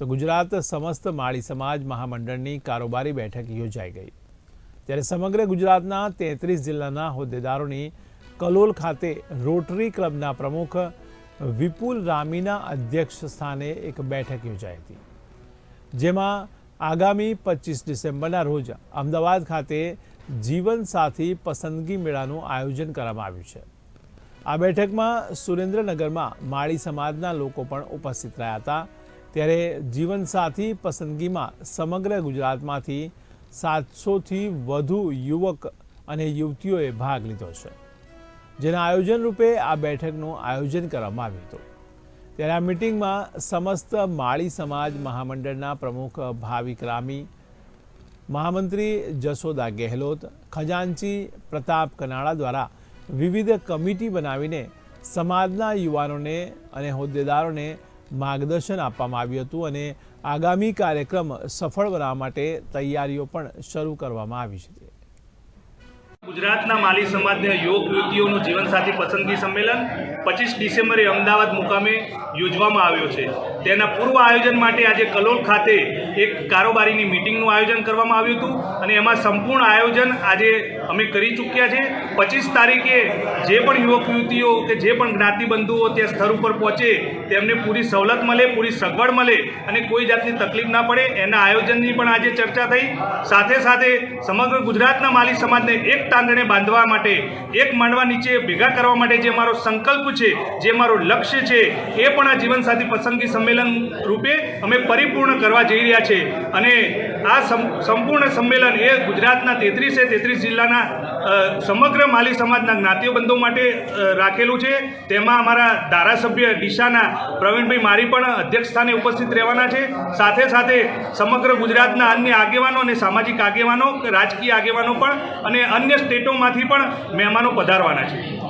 તો ગુજરાત સમસ્ત માળી સમાજ મહામંડળની કારોબારી બેઠક યોજાઈ ગઈ. ત્યારે સમગ્ર ગુજરાતના તેત્રીસ જિલ્લાના હોદ્દેદારોની કલોલ ખાતે રોટરી ક્લબના પ્રમુખ વિપુલ રામીના અધ્યક્ષ સ્થાને એક બેઠક યોજાઈ હતી. જેમાં આગામી પચીસ ડિસેમ્બરના રોજ અમદાવાદ ખાતે જીવનસાથી પસંદગી મેળાનું આયોજન કરવામાં આવ્યું છે. આ બેઠકમાં સુરેન્દ્રનગરમાં માળી સમાજના લોકો પણ ઉપસ્થિત રહ્યા હતા. ત્યારે જીવનસાથી પસંદગીમાં સમગ્ર ગુજરાતમાંથી સાતસોથી વધુ યુવક અને યુવતીઓએ ભાગ લીધો છે. જેના આયોજન રૂપે આ બેઠકનું આયોજન કરવામાં આવ્યું હતું. ત્યારે આ મિટિંગમાં સમસ્ત માળી સમાજ મહામંડળના પ્રમુખ ભાવિક રામી મહામંત્રી જશોદા ગેહલોત, ખજાનચી પ્રતાપ કનાળા દ્વારા વિવિધ કમિટી બનાવીને સમાજના યુવાનોને અને હોદ્દેદારોને માર્ગદર્શન આપવામાં આવ્યું હતું અને આગામી કાર્યક્રમ સફળ બનાવવા માટે તૈયારીઓ પણ શરૂ કરવામાં આવી છે. ગુજરાતના માલી સમાજના યુવક યુવતીઓનું જીવનસાથી પસંદગી સંમેલન પચીસ ડિસેમ્બરે અમદાવાદ મુકામે યોજવામાં આવ્યો છે. તેના પૂર્વ આયોજન માટે આજે કલોલ ખાતે એક કારોબારીની મિટિંગનું આયોજન કરવામાં આવ્યું હતું અને એમાં સંપૂર્ણ આયોજન આજે અમે કરી ચૂક્યા છે. પચીસ તારીખે જે પણ યુવક યુવતીઓ કે જે પણ જ્ઞાતિબંધુઓ તે સ્થળ ઉપર પહોંચે, તેમને પૂરી સવલત મળે, પૂરી સગવડ મળે અને કોઈ જાતની તકલીફ ના પડે. એના આયોજનની પણ આજે ચર્ચા થઈ. સાથે સાથે સમગ્ર ગુજરાતના માલી સમાજને એક તાંગણે બાંધવા માટે, એક માંડવા નીચે ભેગા કરવા માટે જે મારો સંકલ્પ છે, જે મારું લક્ષ્ય છે, એ પણ આ જીવનસાથી પસંદગી સંમેલન રૂપે અમે પરિપૂર્ણ કરવા જઈ રહ્યા છે. અને આ સંપૂર્ણ સંમેલન એ ગુજરાતના તેત્રીસે તેત્રીસ જિલ્લાના સમગ્ર માલી સમાજના જ્ઞાતિઓ બંધુ માટે રાખેલું છે. તેમાં અમારા ધારાસભ્ય ડીસાના પ્રવીણભાઈ મારી પણ અધ્યક્ષ સ્થાને ઉપસ્થિત રહેવાના છે. સાથે સાથે સમગ્ર ગુજરાતના અન્ય આગેવાનો અને સામાજિક આગેવાનો રાજકીય આગેવાનો પણ, અને અન્ય સ્ટેટોમાંથી પણ મહેમાનો પધારવાના છે.